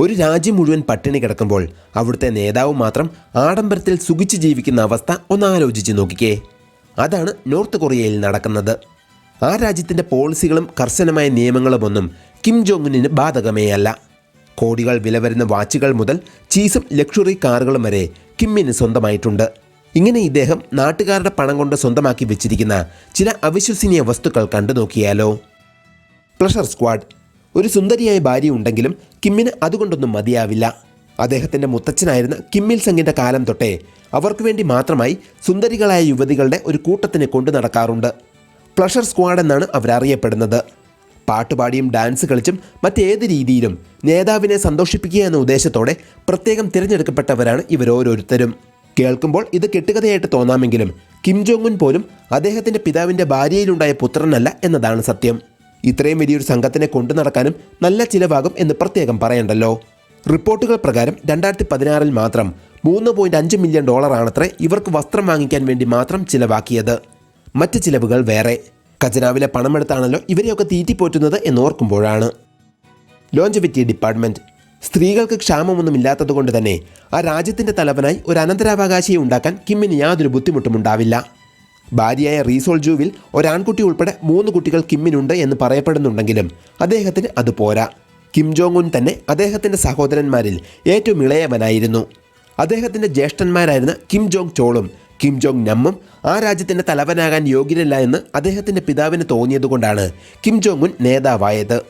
ഒരു രാജ്യം മുഴുവൻ പട്ടിണി കിടക്കുമ്പോൾ അവിടുത്തെ നേതാവ് മാത്രം ആഡംബരത്തിൽ സുഖിച്ച് ജീവിക്കുന്ന അവസ്ഥ ഒന്ന് ആലോചിച്ച് നോക്കിക്കേ. അതാണ് നോർത്ത് കൊറിയയിൽ നടക്കുന്നത്. ആ രാജ്യത്തിന്റെ പോളിസികളും കർശനമായ നിയമങ്ങളുമൊന്നും കിം ജോങ്ങിന് ബാധകമേ അല്ല. കോടികൾ വില വരുന്ന വാച്ചുകൾ മുതൽ ചീസും ലക്ഷറി കാറുകളും വരെ കിമ്മിന് സ്വന്തമായിട്ടുണ്ട്. ഇങ്ങനെ ഇദ്ദേഹം നാട്ടുകാരുടെ പണം കൊണ്ട് സ്വന്തമാക്കി വെച്ചിരിക്കുന്ന ചില അവിശ്വസനീയ വസ്തുക്കൾ കണ്ടു നോക്കിയാലോ. പ്ലഷർ സ്ക്വാഡ് ഒരു സുന്ദരിയായ ഭാര്യ ഉണ്ടെങ്കിലും കിമ്മിന് അതുകൊണ്ടൊന്നും മതിയാവില്ല. അദ്ദേഹത്തിന്റെ മുത്തച്ഛനായിരുന്ന കിമ്മിൽ സംഗിന്റെ കാലം തൊട്ടേ അവർക്ക് വേണ്ടി മാത്രമായി സുന്ദരികളായ യുവതികളുടെ ഒരു കൂട്ടത്തിനെ കൊണ്ടു നടക്കാറുണ്ട്. പ്ലഷർ സ്ക്വാഡ് എന്നാണ് അവരറിയപ്പെടുന്നത്. പാട്ടുപാടിയും ഡാൻസ് കളിച്ചും മറ്റേത് രീതിയിലും നേതാവിനെ സന്തോഷിപ്പിക്കുക എന്ന ഉദ്ദേശത്തോടെ പ്രത്യേകം തിരഞ്ഞെടുക്കപ്പെട്ടവരാണ് ഇവരോരോരുത്തരും. കേൾക്കുമ്പോൾ ഇത് കെട്ടുകഥയായിട്ട് തോന്നാമെങ്കിലും കിം ജോങ്ങുൻ പോലും അദ്ദേഹത്തിന്റെ പിതാവിന്റെ ഭാര്യയിലുണ്ടായ പുത്രനല്ല എന്നതാണ് സത്യം. ഇത്രയും വലിയൊരു സംഘത്തിനെ കൊണ്ടു നടക്കാനും നല്ല ചിലവാകും എന്ന് പ്രത്യേകം പറയണ്ടല്ലോ. റിപ്പോർട്ടുകൾ പ്രകാരം രണ്ടായിരത്തി പതിനാറിൽ മാത്രം മൂന്ന് പോയിന്റ് അഞ്ച് മില്യൺ ഡോളറാണത്രേ ഇവർക്ക് വസ്ത്രം വാങ്ങിക്കാൻ വേണ്ടി മാത്രം ചിലവാക്കിയത്. മറ്റ് ചിലവുകൾ വേറെ. ഖജനാവിലെ പണമെടുത്താണല്ലോ ഇവരെയൊക്കെ തീറ്റിപ്പോറ്റുന്നത് എന്നോർക്കുമ്പോഴാണ്. ലോഞ്ചവിറ്റി ഡിപ്പാർട്ട്മെന്റ് സ്ത്രീകൾക്ക് ക്ഷാമമൊന്നുമില്ലാത്തതുകൊണ്ട് കൊണ്ട് തന്നെ ആ രാജ്യത്തിന്റെ തലവനായി ഒരു അനന്തരാവകാശിയെ ഉണ്ടാക്കാൻ കിമ്മിന് യാതൊരു ബുദ്ധിമുട്ടും ഉണ്ടാവില്ല ഭാര്യയായ റീസോൾ ജൂവിൽ ഒരാൺകുട്ടി ഉൾപ്പെടെ മൂന്ന് കുട്ടികൾ കിമ്മിനുണ്ട് എന്ന് പറയപ്പെടുന്നുണ്ടെങ്കിലും അദ്ദേഹത്തിന് അത് പോരാ. കിം ജോങ് ഉൻ തന്നെ അദ്ദേഹത്തിന്റെ സഹോദരന്മാരിൽ ഏറ്റവും ഇളയവനായിരുന്നു. അദ്ദേഹത്തിന്റെ ജ്യേഷ്ഠന്മാരായിരുന്ന കിം ജോങ് ചോളും കിം ജോങ് നമ്മും ആ രാജ്യത്തിന്റെ തലവനാകാൻ യോഗ്യരല്ല എന്ന് അദ്ദേഹത്തിന്റെ പിതാവിന് തോന്നിയതുകൊണ്ടാണ് കിം ജോങ് ഉൻ നേതാവായത്.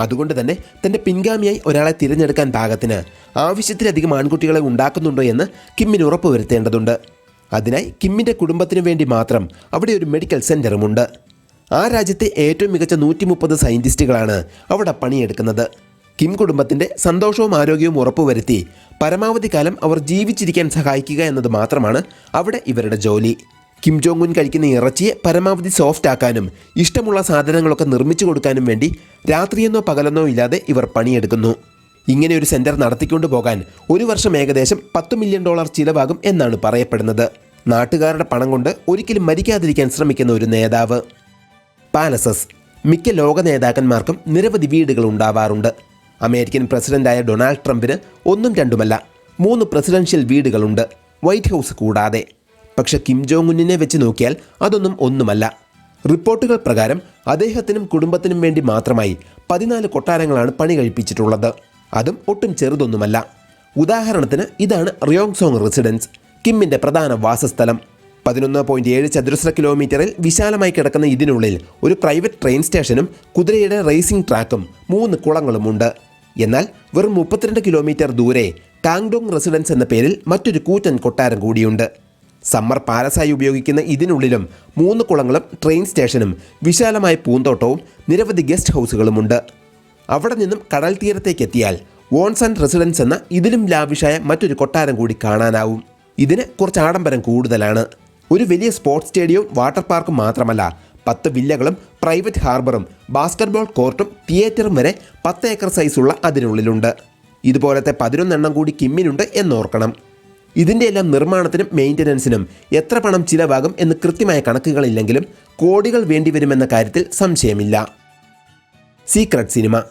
അതുകൊണ്ട് തന്നെ തന്റെ പിൻഗാമിയായി ഒരാളെ തിരഞ്ഞെടുക്കാൻ പാകത്തിന് ആവശ്യത്തിലധികം ആൺകുട്ടികളെ ഉണ്ടാക്കുന്നുണ്ടോ എന്ന് കിമ്മിന് ഉറപ്പുവരുത്തേണ്ടതുണ്ട്. അതിനായി കിമ്മിന്റെ കുടുംബത്തിനു വേണ്ടി മാത്രം അവിടെ ഒരു മെഡിക്കൽ സെന്ററുമുണ്ട് ആ രാജ്യത്തെ ഏറ്റവും മികച്ച നൂറ്റി മുപ്പത് സയന്റിസ്റ്റുകളാണ് അവിടെ പണിയെടുക്കുന്നത്. കിം കുടുംബത്തിന്റെ സന്തോഷവും ആരോഗ്യവും ഉറപ്പുവരുത്തി പരമാവധി കാലം അവർ ജീവിച്ചിരിക്കാൻ സഹായിക്കുക എന്നത് മാത്രമാണ് അവിടെ ഇവരുടെ ജോലി. കിം ജോങ് ഉൻ കഴിക്കുന്ന ഇറച്ചിയെ പരമാവധി സോഫ്റ്റ് ആക്കാനും ഇഷ്ടമുള്ള സാധനങ്ങളൊക്കെ നിർമ്മിച്ചു കൊടുക്കാനും വേണ്ടി രാത്രിയെന്നോ പകലെന്നോ ഇല്ലാതെ ഇവർ പണിയെടുക്കുന്നു. ഇങ്ങനെ ഒരു സെന്റർ നടത്തിക്കൊണ്ടു പോകാൻ ഒരു വർഷം ഏകദേശം പത്ത് മില്യൺ ഡോളർ ചിലവാകും എന്നാണ് പറയപ്പെടുന്നത്. നാട്ടുകാരുടെ പണം കൊണ്ട് ഒരിക്കലും മരിക്കാതിരിക്കാൻ ശ്രമിക്കുന്ന ഒരു നേതാവ്. പാലസസ് മിക്ക ലോക നേതാക്കന്മാർക്കും നിരവധി വീടുകൾ ഉണ്ടാവാറുണ്ട്. അമേരിക്കൻ പ്രസിഡന്റായ ഡൊണാൾഡ് ട്രംപിന് ഒന്നും രണ്ടുമല്ല മൂന്ന് പ്രസിഡൻഷ്യൽ വീടുകളുണ്ട് വൈറ്റ് ഹൗസ് കൂടാതെ. പക്ഷെ കിം ജോങ് ഉന്നിനെ വെച്ച് നോക്കിയാൽ അതൊന്നും ഒന്നുമല്ല. റിപ്പോർട്ടുകൾ പ്രകാരം അദ്ദേഹത്തിനും കുടുംബത്തിനും വേണ്ടി മാത്രമായി പതിനാല് കൊട്ടാരങ്ങളാണ് പണി കഴിപ്പിച്ചിട്ടുള്ളത്. അതും ഒട്ടും ചെറുതൊന്നുമല്ല. ഉദാഹരണത്തിന് ഇതാണ് റിയോങ്സോങ് റെസിഡൻസ് കിമ്മിന്റെ പ്രധാന വാസസ്ഥലം. പതിനൊന്ന് പോയിന്റ് ഏഴ് ചതുരശ്ര കിലോമീറ്ററിൽ വിശാലമായി കിടക്കുന്ന ഇതിനുള്ളിൽ ഒരു പ്രൈവറ്റ് ട്രെയിൻ സ്റ്റേഷനും കുതിരയുടെ റേസിംഗ് ട്രാക്കും മൂന്ന് കുളങ്ങളുമുണ്ട്. എന്നാൽ വെറും മുപ്പത്തിരണ്ട് കിലോമീറ്റർ ദൂരെ കാങ്ഡോങ് റെസിഡൻസ് എന്ന പേരിൽ മറ്റൊരു കൂറ്റൻ കൊട്ടാരം കൂടിയുണ്ട്. സമ്മർ പാലസായി ഉപയോഗിക്കുന്ന ഇതിനുള്ളിലും മൂന്ന് കുളങ്ങളും ട്രെയിൻ സ്റ്റേഷനും വിശാലമായ പൂന്തോട്ടവും നിരവധി ഗസ്റ്റ് ഹൗസുകളുമുണ്ട് അവിടെ നിന്നും കടൽ തീരത്തേക്ക് എത്തിയാൽ വോൺസൺ റെസിഡൻസ് എന്ന ഇതിലും ലാവിഷായ മറ്റൊരു കൊട്ടാരം കൂടി കാണാനാവും. ഇതിന് കുറച്ച് ആഡംബരം കൂടുതലാണ്. ഒരു വലിയ സ്പോർട്സ് സ്റ്റേഡിയവും വാട്ടർ പാർക്കും മാത്രമല്ല പത്ത് വില്ലകളും പ്രൈവറ്റ് ഹാർബറും ബാസ്കറ്റ്ബോൾ കോർട്ടും തിയേറ്ററും വരെ പത്ത് ഏക്കർ സൈസുള്ള അതിനുള്ളിലുണ്ട്. ഇതുപോലത്തെ പതിനൊന്നെണ്ണം കൂടി കിമ്മിനുണ്ട് എന്നോർക്കണം. ഇതിന്റെ എല്ലാം നിർമ്മാണത്തിനും മെയിന്റനൻസിനും എത്ര പണം ചിലവാകും എന്ന് കൃത്യമായ കണക്കുകളില്ലെങ്കിലും കോടികൾ വേണ്ടിവരുമെന്ന കാര്യത്തിൽ സംശയമില്ല. സീക്രട്ട് സിനിമ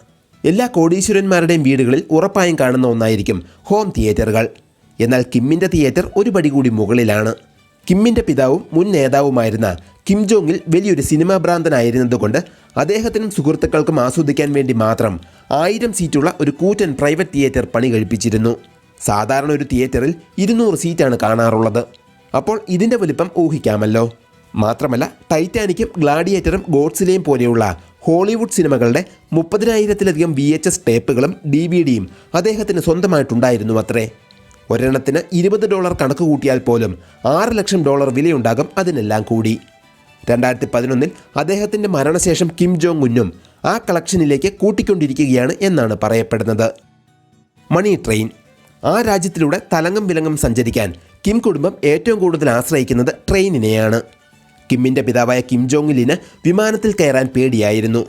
എല്ലാ കോടീശ്വരന്മാരുടെയും വീടുകളിൽ ഉറപ്പായും കാണുന്ന ഒന്നായിരിക്കും ഹോം തിയേറ്ററുകൾ. എന്നാൽ കിമ്മിന്റെ തിയേറ്റർ ഒരു പടി കൂടി മുകളിലാണ്. കിമ്മിന്റെ പിതാവും മുൻ നേതാവുമായിരുന്ന കിം ജോങ്ങിൽ വലിയൊരു സിനിമാ ഭ്രാന്തനായിരുന്നതുകൊണ്ട് അദ്ദേഹത്തിനും സുഹൃത്തുക്കൾക്കും ആസ്വദിക്കാൻ വേണ്ടി മാത്രം ആയിരം സീറ്റുള്ള ഒരു കൂറ്റൻ പ്രൈവറ്റ് തിയേറ്റർ പണി കഴിപ്പിച്ചിരുന്നു. സാധാരണ ഒരു തിയേറ്ററിൽ ഇരുന്നൂറ് സീറ്റാണ് കാണാറുള്ളത്. അപ്പോൾ ഇതിന്റെ വലിപ്പം ഊഹിക്കാമല്ലോ. മാത്രമല്ല ടൈറ്റാനിക്കും ഗ്ലാഡിയേറ്ററും ഗോഡ്സിലെയും പോലെയുള്ള ഹോളിവുഡ് സിനിമകളുടെ മുപ്പതിനായിരത്തിലധികം വി എച്ച് എസ് ടേപ്പുകളും ഡി വി ഡിയും അദ്ദേഹത്തിന് സ്വന്തമായിട്ടുണ്ടായിരുന്നു അത്രേ. ഒരെണ്ണത്തിന് ഇരുപത് ഡോളർ കണക്ക് കൂട്ടിയാൽ പോലും ആറ് ലക്ഷം ഡോളർ വിലയുണ്ടാകും അതിനെല്ലാം കൂടി. രണ്ടായിരത്തി പതിനൊന്നിൽ അദ്ദേഹത്തിന്റെ മരണശേഷം കിം ജോങ് ഉന്നും ആ കളക്ഷനിലേക്ക് കൂട്ടിക്കൊണ്ടിരിക്കുകയാണ് എന്നാണ് പറയപ്പെടുന്നത്. Money train. ആ രാജ്യത്തിലൂടെ തലങ്ങും വിലങ്ങും സഞ്ചരിക്കാൻ കിം കുടുംബം ഏറ്റവും കൂടുതൽ ആശ്രയിക്കുന്നത് ട്രെയിനിനെയാണ്. കിമ്മിന്റെ പിതാവായ കിം ജോങ്ങിലിന് വിമാനത്തിൽ കയറാൻ പേടിയായിരുന്നു.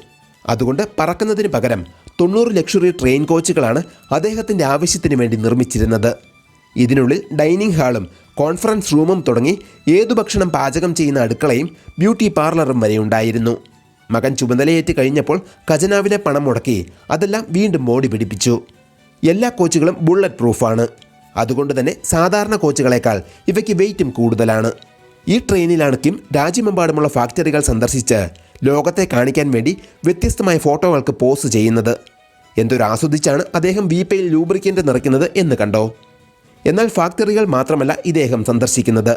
അതുകൊണ്ട് പറക്കുന്നതിന് പകരം തൊണ്ണൂറ് ലക്ഷറി ട്രെയിൻ കോച്ചുകളാണ് അദ്ദേഹത്തിന്റെ ആവശ്യത്തിന് വേണ്ടി നിർമ്മിച്ചിരുന്നത്. ഇതിനുള്ളിൽ ഡൈനിങ് ഹാളും കോൺഫറൻസ് റൂമും തുടങ്ങി ഏതു ഭക്ഷണം പാചകം ചെയ്യുന്ന അടുക്കളയും ബ്യൂട്ടി പാർലറും വരെ ഉണ്ടായിരുന്നു. മകൻ ചുമതലയേറ്റ് കഴിഞ്ഞപ്പോൾ ഖജനാവിലെ പണം മുടക്കി അതെല്ലാം വീണ്ടും മോടി പിടിപ്പിച്ചു. എല്ലാ കോച്ചുകളും ബുള്ളറ്റ് പ്രൂഫാണ്. അതുകൊണ്ട് തന്നെ സാധാരണ കോച്ചുകളേക്കാൾ ഇവയ്ക്ക് വെയിറ്റും കൂടുതലാണ്. ഈ ട്രെയിനിലാണ് കിം രാജ്യമെമ്പാടുമുള്ള ഫാക്ടറികൾ സന്ദർശിച്ച് ലോകത്തെ കാണിക്കാൻ വേണ്ടി വ്യത്യസ്തമായ ഫോട്ടോകൾക്ക് പോസ്റ്റ് ചെയ്യുന്നത്. എന്തൊരു ആസ്വദിച്ചാണ് അദ്ദേഹം വീപ്പയിൽ ലൂബ്രിക്കന്റ് നിറയ്ക്കുന്നത് എന്ന് കണ്ടോ? എന്നാൽ ഫാക്ടറികൾ മാത്രമല്ല ഇദ്ദേഹം സന്ദർശിക്കുന്നത്.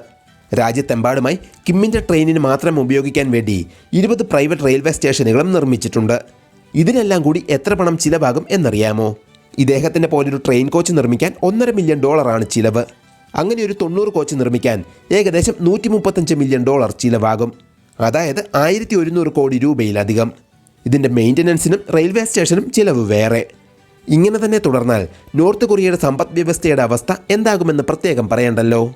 രാജ്യത്തെമ്പാടുമായി കിമ്മിന്റെ ട്രെയിനിന് മാത്രം ഉപയോഗിക്കാൻ വേണ്ടി ഇരുപത് പ്രൈവറ്റ് റെയിൽവേ സ്റ്റേഷനുകളും നിർമ്മിച്ചിട്ടുണ്ട്. ഇതിനെല്ലാം കൂടി എത്ര പണം ചിലവാകും എന്നറിയാമോ? ഇദ്ദേഹത്തിന്റെ പോലൊരു ട്രെയിൻ കോച്ച് നിർമ്മിക്കാൻ ഒന്നര മില്യൺ ഡോളറാണ് ചിലവ്. അങ്ങനെ ഒരു തൊണ്ണൂറ് കോച്ച് നിർമ്മിക്കാൻ ഏകദേശം നൂറ്റി മുപ്പത്തഞ്ച് മില്യൺ ഡോളർ ചിലവാകും. അതായത് ആയിരത്തി ഒരുന്നൂറ് കോടി രൂപയിലധികം. ഇതിന്റെ മെയിന്റനൻസിനും റെയിൽവേ സ്റ്റേഷനും ചിലവ് വേറെ. ഇങ്ങനെ തന്നെ തുടർന്നാൽ നോർത്ത് കൊറിയയുടെ സമ്പദ് വ്യവസ്ഥയുടെ അവസ്ഥ എന്താകുമെന്ന് പ്രത്യേകം പറയണ്ടല്ലോ.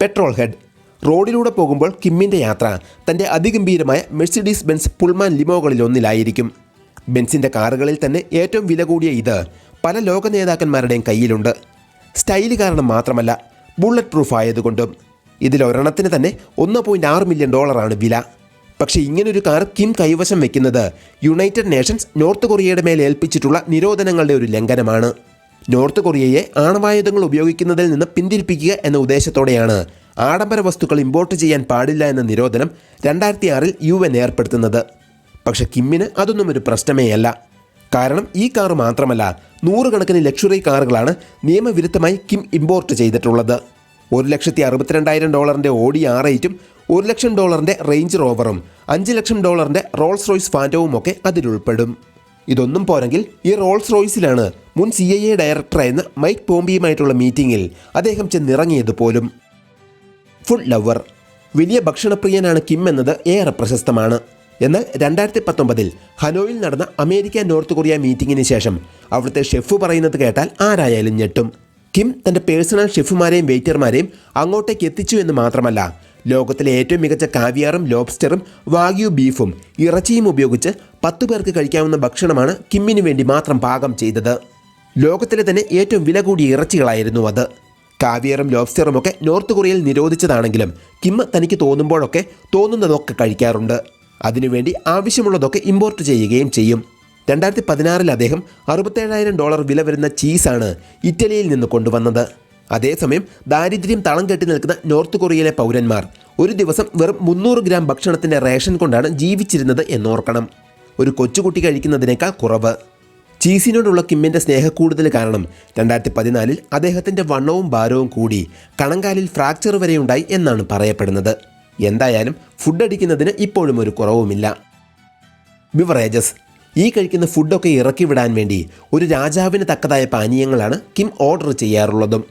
Petrol head. റോഡിലൂടെ പോകുമ്പോൾ കിമ്മിന്റെ യാത്ര തന്റെ അതിഗംഭീരമായ മെഴ്സിഡീസ് ബെൻസ് പുൾമാൻ ലിമോകളിൽ ഒന്നിലായിരിക്കും. ബെൻസിന്റെ കാറുകളിൽ തന്നെ ഏറ്റവും വില കൂടിയ ഇത് പല ലോക നേതാക്കന്മാരുടെയും കയ്യിലുണ്ട്. സ്റ്റൈൽ കാരണം മാത്രമല്ല ബുള്ളറ്റ് പ്രൂഫ് ആയതുകൊണ്ടും ഇതിലൊരെണ്ണത്തിന് തന്നെ ഒന്ന് പോയിന്റ് ആറ് മില്യൺ ഡോളറാണ് വില. പക്ഷേ ഇങ്ങനൊരു കാർ കിം കൈവശം വെക്കുന്നത് യുണൈറ്റഡ് നേഷൻസ് നോർത്ത് കൊറിയയുടെ മേൽ ഏൽപ്പിച്ചിട്ടുള്ള നിരോധനങ്ങളുടെ ഒരു ലംഘനമാണ്. നോർത്ത് കൊറിയയെ ആണവായുധങ്ങൾ ഉപയോഗിക്കുന്നതിൽ നിന്ന് പിന്തിരിപ്പിക്കുക എന്ന ഉദ്ദേശത്തോടെയാണ് ആഡംബര വസ്തുക്കൾ ഇമ്പോർട്ട് ചെയ്യാൻ പാടില്ല എന്ന നിരോധനം രണ്ടായിരത്തി ആറിൽ യു എൻ ഏർപ്പെടുത്തുന്നത്. പക്ഷെ കിമ്മിന് അതൊന്നും ഒരു പ്രശ്നമേയല്ല. കാരണം ഈ കാർ മാത്രമല്ല നൂറുകണക്കിന് ലക്ഷറി കാറുകളാണ് നിയമവിരുദ്ധമായി കിം ഇമ്പോർട്ട് ചെയ്തിട്ടുള്ളത്. ഒരു ലക്ഷത്തി അറുപത്തിരണ്ടായിരം ഡോളറിന്റെ ഓടി ആർ എയ്റ്റും ഒരു ലക്ഷം ഡോളറിന്റെ റേഞ്ച് റോവറും അഞ്ച് ലക്ഷം ഡോളറിന്റെ റോൾസ് റോയ്സ് ഫാന്റവും ഒക്കെ അതിലുൾപ്പെടും ഇതൊന്നും പോരെങ്കിൽ ഈ റോൾസ് റോയ്സിലാണ് മുൻ സി ഐ എ ഡയറക്ടറായിരുന്ന മൈക്ക് പോംബിയുമായിട്ടുള്ള മീറ്റിംഗിൽ അദ്ദേഹം ചെന്നിറങ്ങിയത് പോലും. Food lover. വലിയ ഭക്ഷണപ്രിയനാണ് കിം എന്നത് ഏറെ പ്രശസ്തമാണ്. എന്നാൽ രണ്ടായിരത്തി പത്തൊമ്പതിൽ ഹനോയിൽ നടന്ന അമേരിക്ക നോർത്ത് കൊറിയ മീറ്റിങ്ങിന് ശേഷം അവിടുത്തെ ഷെഫ് പറയുന്നത് കേട്ടാൽ ആരായാലും ഞെട്ടും. കിം തന്റെ പേഴ്സണൽ ഷെഫുമാരെയും വെയിറ്റർമാരെയും അങ്ങോട്ടേക്ക് എത്തിച്ചു എന്ന് മാത്രമല്ല ലോകത്തിലെ ഏറ്റവും മികച്ച കാവിയാറും ലോബ്സ്റ്ററും വാഗ്യു ബീഫും ഇറച്ചിയും ഉപയോഗിച്ച് പത്തു പേർക്ക് കഴിക്കാവുന്ന ഭക്ഷണമാണ് കിമ്മിന് വേണ്ടി മാത്രം പാകം ചെയ്തത്. ലോകത്തിലെ തന്നെ ഏറ്റവും വില കൂടിയ ഇറച്ചികളായിരുന്നു അത്. കാവിയറും ലോബ്സ്റ്ററും ഒക്കെ നോർത്ത് കൊറിയയിൽ നിരോധിച്ചതാണെങ്കിലും കിം തനിക്ക് തോന്നുമ്പോഴൊക്കെ തോന്നുന്നതൊക്കെ കഴിക്കാറുണ്ട്. അതിനുവേണ്ടി ആവശ്യമുള്ളതൊക്കെ ഇമ്പോർട്ട് ചെയ്യുകയും ചെയ്യും. രണ്ടായിരത്തി പതിനാറിൽ അദ്ദേഹം അറുപത്തേഴായിരം ഡോളർ വില വരുന്ന ചീസാണ് ഇറ്റലിയിൽ നിന്ന് കൊണ്ടുവന്നത്. അതേസമയം ദാരിദ്ര്യം തളം കെട്ടി നിൽക്കുന്ന നോർത്ത് കൊറിയയിലെ പൗരന്മാർ ഒരു ദിവസം വെറും മുന്നൂറ് ഗ്രാം ഭക്ഷണത്തിന്റെ റേഷൻ കൊണ്ടാണ് ജീവിച്ചിരുന്നത് എന്നോർക്കണം. ഒരു കൊച്ചുകുട്ടി കഴിക്കുന്നതിനേക്കാൾ കുറവ്. ചീസിനോടുള്ള കിമ്മിന്റെ സ്നേഹക്കൂടുതൽ കാരണം രണ്ടായിരത്തി പതിനാലിൽ അദ്ദേഹത്തിന്റെ വണ്ണവും ഭാരവും കൂടി കണങ്കാലിൽ ഫ്രാക്ചർ വരെയുണ്ടായി എന്നാണ് പറയപ്പെടുന്നത്. എന്തായാലും ഫുഡ് അടിക്കുന്നതിന് ഇപ്പോഴും ഒരു കുറവുമില്ല. ബിവറേജസ്. ഈ കഴിക്കുന്ന ഫുഡൊക്കെ ഇറക്കി വിടാൻ വേണ്ടി ഒരു രാജാവിന് തക്കതായ പാനീയങ്ങളാണ് കിം ഓർഡർ ചെയ്യാറുള്ളതും.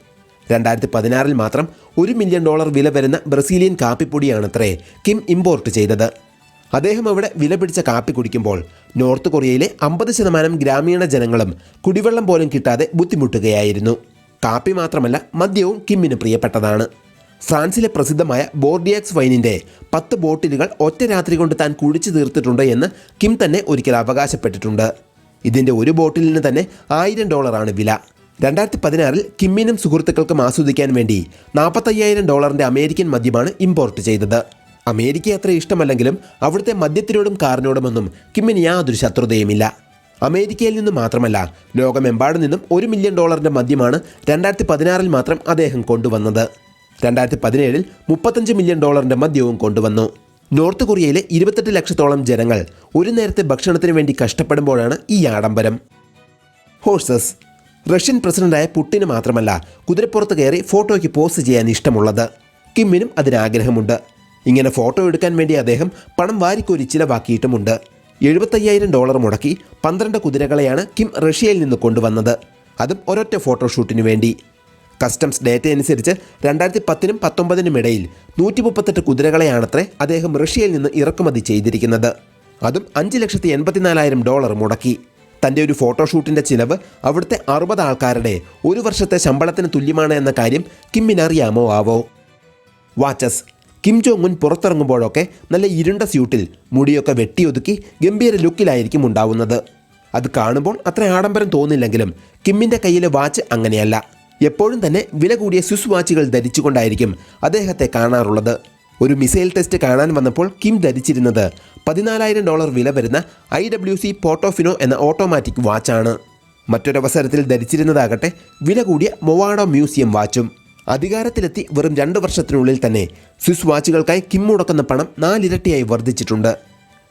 രണ്ടായിരത്തി പതിനാറിൽ മാത്രം ഒരു മില്യൺ ഡോളർ വില വരുന്ന ബ്രസീലിയൻ കാപ്പിപ്പൊടിയാണത്രേ കിം ഇമ്പോർട്ട് ചെയ്തത്. അദ്ദേഹം അവിടെ വില പിടിച്ച കാപ്പി കുടിക്കുമ്പോൾ നോർത്ത് കൊറിയയിലെ അമ്പത് ശതമാനം ഗ്രാമീണ ജനങ്ങളും കുടിവെള്ളം പോലും കിട്ടാതെ ബുദ്ധിമുട്ടുകയായിരുന്നു. കാപ്പി മാത്രമല്ല മദ്യവും കിമ്മിന് പ്രിയപ്പെട്ടതാണ്. ഫ്രാൻസിലെ പ്രസിദ്ധമായ ബോർഡിയാക്സ് വൈനിന്റെ പത്ത് ബോട്ടിലുകൾ ഒറ്റ രാത്രി കൊണ്ട് താൻ കുഴിച്ചു തീർത്തിട്ടുണ്ട് എന്ന് കിം തന്നെ ഒരിക്കൽ അവകാശപ്പെട്ടിട്ടുണ്ട്. ഇതിന്റെ ഒരു ബോട്ടിലിന് തന്നെ ആയിരം ഡോളറാണ് വില. രണ്ടായിരത്തി പതിനാറിൽ കിമ്മിനും സുഹൃത്തുക്കൾക്കും ആസ്വദിക്കാൻ വേണ്ടി നാൽപ്പത്തയ്യായിരം ഡോളറിന്റെ അമേരിക്കൻ മദ്യമാണ് ഇമ്പോർട്ട് ചെയ്തത്. അമേരിക്ക അത്ര ഇഷ്ടമല്ലെങ്കിലും അവിടുത്തെ മദ്യത്തിനോടും കാറിനോടുമൊന്നും കിമ്മിന് യാതൊരു ശത്രുതയുമില്ല. അമേരിക്കയിൽ നിന്നും മാത്രമല്ല ലോകമെമ്പാടും നിന്നും ഒരു മില്യൺ ഡോളറിന്റെ മദ്യമാണ് രണ്ടായിരത്തി പതിനാറിൽ മാത്രം അദ്ദേഹം കൊണ്ടുവന്നത്. രണ്ടായിരത്തി പതിനേഴിൽ മുപ്പത്തഞ്ച് മില്യൺ ഡോളറിന്റെ മദ്യവും കൊണ്ടുവന്നു. നോർത്ത് കൊറിയയിലെ ഇരുപത്തെട്ട് ലക്ഷത്തോളം ജനങ്ങൾ ഒരു നേരത്തെ ഭക്ഷണത്തിന് വേണ്ടി കഷ്ടപ്പെടുമ്പോഴാണ് ഈ ആഡംബരം. ഹോഴ്സസ് റഷ്യൻ പ്രസിഡന്റായ പുട്ടിന് മാത്രമല്ല കുതിരപ്പുറത്ത് കയറി ഫോട്ടോയ്ക്ക് പോസ്റ്റ് ചെയ്യാൻ ഇഷ്ടമുള്ളത്. കിമ്മിനും അതിനാഗ്രഹമുണ്ട്. ഇങ്ങനെ ഫോട്ടോ എടുക്കാൻ വേണ്ടി അദ്ദേഹം പണം വാരിക്കോരി ചിലവാക്കിയിട്ടുമുണ്ട്. എഴുപത്തയ്യായിരം ഡോളർ മുടക്കി പന്ത്രണ്ട് കുതിരകളെയാണ് കിം റഷ്യയിൽ നിന്ന് കൊണ്ടുവന്നത്. അതും ഒരൊറ്റ ഫോട്ടോഷൂട്ടിനു വേണ്ടി. കസ്റ്റംസ് ഡേറ്റ അനുസരിച്ച് രണ്ടായിരത്തി പത്തിനും പത്തൊമ്പതിനും ഇടയിൽ നൂറ്റി മുപ്പത്തെട്ട് കുതിരകളെയാണത്രേ അദ്ദേഹം റഷ്യയിൽ നിന്ന് ഇറക്കുമതി ചെയ്തിരിക്കുന്നത്. അതും അഞ്ച് ലക്ഷത്തി എൺപത്തിനാലായിരം ഡോളർ മുടക്കി. തന്റെ ഒരു ഫോട്ടോഷൂട്ടിന്റെ ചിലവ് അവിടുത്തെ അറുപത് ആൾക്കാരുടെ ഒരു വർഷത്തെ ശമ്പളത്തിന് തുല്യമാണ് എന്ന കാര്യം കിമ്മിനറിയാമോ ആവോ? വാച്ചസ് കിം ജോങ് ഉൻ പുറത്തിറങ്ങുമ്പോഴൊക്കെ നല്ല ഇരുണ്ട സ്യൂട്ടിൽ മുടിയൊക്കെ വെട്ടിയൊതുക്കി ഗംഭീര ലുക്കിലായിരിക്കും ഉണ്ടാവുന്നത്. അത് കാണുമ്പോൾ അത്ര ആഡംബരം തോന്നില്ലെങ്കിലും കിമ്മിന്റെ കയ്യിലെ വാച്ച് അങ്ങനെയല്ല. എപ്പോഴും തന്നെ വില കൂടിയ സ്വിസ് വാച്ചുകൾ ധരിച്ചുകൊണ്ടായിരിക്കും അദ്ദേഹത്തെ കാണാറുള്ളത്. ഒരു മിസൈൽ ടെസ്റ്റ് കാണാൻ വന്നപ്പോൾ കിം ധരിച്ചിരുന്നത് പതിനാലായിരം ഡോളർ വില വരുന്ന ഐ ഡബ്ല്യു സി പോട്ടോഫിനോ എന്ന ഓട്ടോമാറ്റിക് വാച്ചാണ്. മറ്റൊരവസരത്തിൽ ധരിച്ചിരുന്നതാകട്ടെ വില കൂടിയ മൊവാഡോ മ്യൂസിയം വാച്ചും. അധികാരത്തിലെത്തി വെറും രണ്ട് വർഷത്തിനുള്ളിൽ തന്നെ സ്വിസ് വാച്ചുകൾക്കായി കിം മുടക്കുന്ന പണം നാലിരട്ടിയായി വർദ്ധിച്ചിട്ടുണ്ട്.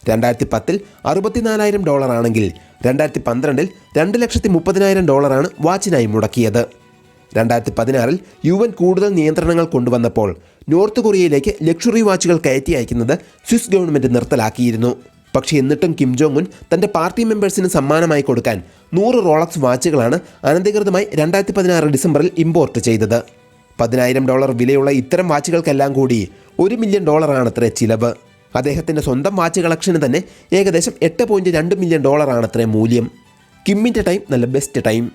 രണ്ടായിരത്തി പത്തിൽ അറുപത്തിനാലായിരം ഡോളറാണെങ്കിൽ രണ്ടായിരത്തി പന്ത്രണ്ടിൽ രണ്ട് ലക്ഷത്തി മുപ്പതിനായിരം ഡോളറാണ് വാച്ചിനായി മുടക്കിയത്. രണ്ടായിരത്തി പതിനാറിൽ യു എൻ കൂടുതൽ നിയന്ത്രണങ്ങൾ കൊണ്ടുവന്നപ്പോൾ നോർത്ത് കൊറിയയിലേക്ക് ലക്ഷറി വാച്ചുകൾ കയറ്റി അയക്കുന്നത് സ്വിസ് ഗവൺമെന്റ് നിർത്തലാക്കിയിരുന്നു. പക്ഷേ എന്നിട്ടും കിം ജോങ് ഉൻ തന്റെ പാർട്ടി മെമ്പേഴ്സിന് സമ്മാനമായി കൊടുക്കാൻ നൂറ് റോളക്സ് വാച്ചുകളാണ് അനധികൃതമായി രണ്ടായിരത്തി പതിനാറ് ഡിസംബറിൽ ഇമ്പോർട്ട് ചെയ്തത്. പതിനായിരം ഡോളർ വിലയുള്ള ഇത്തരം വാച്ചുകൾക്കെല്ലാം കൂടി ഒരു മില്യൺ ഡോളറാണത്രേ ചിലവ്. അദ്ദേഹത്തിന്റെ സ്വന്തം വാച്ച് കളക്ഷന് തന്നെ ഏകദേശം എട്ട് പോയിന്റ് രണ്ട് മില്യൺ ഡോളറാണത്രേ മൂല്യം. കിമ്മിന്റെ ടൈം നല്ല ബെസ്റ്റ് ടൈം.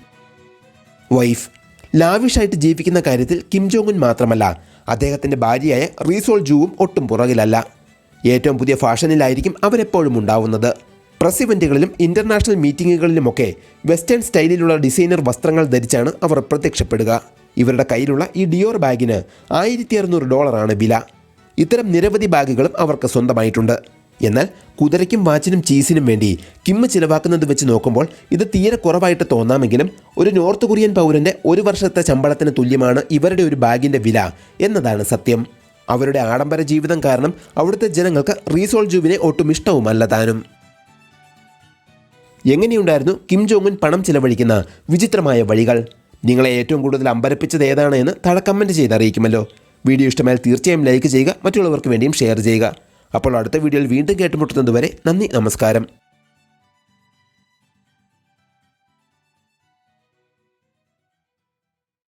വൈഫ് ലാവിഷായിട്ട് ജീവിക്കുന്ന കാര്യത്തിൽ കിം ജോങ് ഉൻ മാത്രമല്ല അദ്ദേഹത്തിന്റെ ഭാര്യയായ റീസോൾ ജൂവും ഒട്ടും പുറകിലല്ല. ഏറ്റവും പുതിയ ഫാഷനിലായിരിക്കും അവരെപ്പോഴും ഉണ്ടാവുന്നത്. പ്രസ് ഇവന്റുകളിലും ഇന്റർനാഷണൽ മീറ്റിങ്ങുകളിലുമൊക്കെ വെസ്റ്റേൺ സ്റ്റൈലിലുള്ള ഡിസൈനർ വസ്ത്രങ്ങൾ ധരിച്ചാണ് അവർ പ്രത്യക്ഷപ്പെടുക. ഇവരുടെ കയ്യിലുള്ള ഈ ഡിയോർ ബാഗിന് ആയിരത്തി അറുന്നൂറ് ഡോളറാണ് വില. ഇത്തരം നിരവധി ബാഗുകളും അവർക്ക് സ്വന്തമായിട്ടുണ്ട്. എന്നാൽ കുതിരയ്ക്കും വാച്ചിനും ചീസിനും വേണ്ടി കിമ്മ് ചിലവാക്കുന്നത് വെച്ച് നോക്കുമ്പോൾ ഇത് തീരെ കുറവായിട്ട് തോന്നാമെങ്കിലും ഒരു നോർത്ത് കൊറിയൻ പൗരന്റെ ഒരു വർഷത്തെ ശമ്പളത്തിന് തുല്യമാണ് ഇവരുടെ ഒരു ബാഗിന്റെ വില എന്നതാണ് സത്യം. അവരുടെ ആഡംബര ജീവിതം കാരണം അവിടുത്തെ ജനങ്ങൾക്ക് റീസോൾ ജൂവിനെ ഒട്ടും ഇഷ്ടവുമല്ല താനും. എങ്ങനെയുണ്ടായിരുന്നു കിം ജോങ് ഉൻ പണം ചിലവഴിക്കുന്ന വിചിത്രമായ വഴികൾ? നിങ്ങളെ ഏറ്റവും കൂടുതൽ അമ്പരപ്പിച്ചത് ഏതാണ് എന്ന് താഴെ കമന്റ് ചെയ്ത് അറിയിക്കുമല്ലോ. വീഡിയോ ഇഷ്ടമായാൽ തീർച്ചയായും ലൈക്ക് ചെയ്യുക മറ്റുള്ളവർക്ക് വേണ്ടിയും ഷെയർ ചെയ്യുക. അപ്പോൾ അടുത്ത വീഡിയോയിൽ വീണ്ടും കേട്ടുമുട്ടുന്നത് വരെ നന്ദി നമസ്കാരം.